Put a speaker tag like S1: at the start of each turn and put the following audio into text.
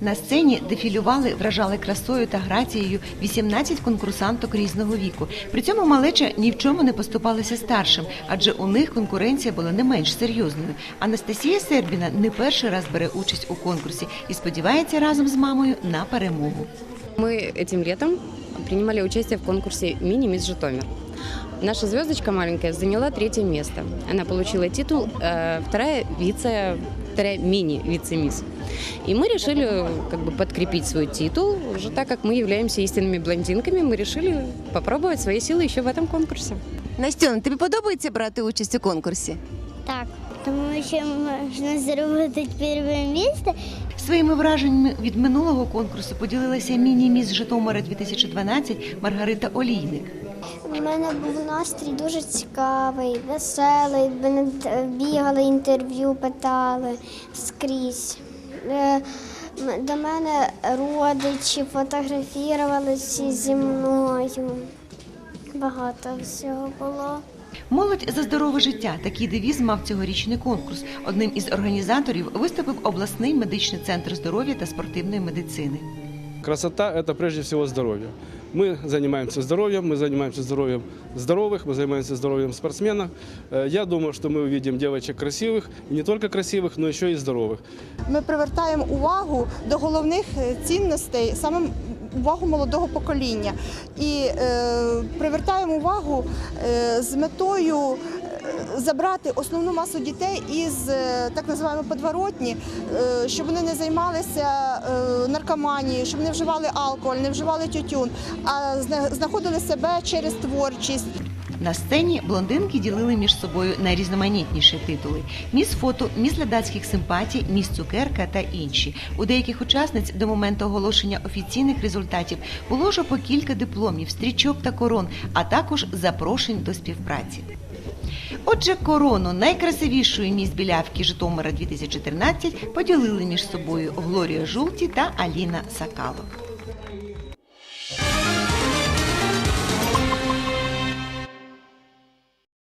S1: На сцені дефілювали, вражали красою та грацією 18 конкурсанток різного віку. При цьому малеча ні в чому не поступалася старшим, адже у них конкуренція була не менш серйозною. Анастасія Сербіна не перший раз бере участь у конкурсі і сподівається разом з мамою на перемогу.
S2: Мы этим летом принимали участие в конкурсе «Мини-мисс Житомир». Наша звездочка маленькая заняла третье место. Она получила титул э, вторая вице, вторая мини-вице-мисс. И мы решили как бы подкрепить свой титул. Уже так как мы являемся истинными блондинками, мы решили попробовать свои силы еще в этом конкурсе.
S1: Настюна, тобі подобається брати участь у конкурсі?
S3: Так, тому що можна зробити перше місце.
S1: Своїми враженнями від минулого конкурсу поділилася міні-міс Житомира 2012 Маргарита Олійник.
S3: У мене був настрій дуже цікавий, веселий. Мене бігали, інтерв'ю питали скрізь. Е, До мене родичі фотографувалися зі мною. Багато всього було.
S1: Молодь за здорове життя. Такий девіз мав цьогорічний конкурс. Одним із організаторів виступив обласний медичний центр здоров'я та спортивної медицини.
S4: Красота – это прежде всего здоровье. Мы занимаемся здоровьем, мы занимаемся здоровьем здоровых, мы занимаемся здоровьем спортсменов. Э, Я думаю, что мы увидим девочек красивых, и не только красивых, но еще и здоровых.
S5: Ми привертаємо увагу до головних е, цінностей, саме увагу молодого покоління, і е, привертаємо увагу е, з метою е, забрати основну масу дітей із так називаємо подворотні, щоб вони не займалися наркоманією, щоб не вживали алкоголь, не вживали тютюн, а зна- знаходили себе через творчість.
S1: На сцені блондинки ділили між собою найрізноманітніші титули: міс фото, міс глядацьких симпатій, міс цукерка та інші. У деяких учасниць до моменту оголошення офіційних результатів було вже по кілька дипломів, стрічок та корон, а також запрошень до співпраці. Отже, корону найкрасивішої міс білявки Житомира 2014 поділили між собою Глорія Жулті та Аліна Сакало.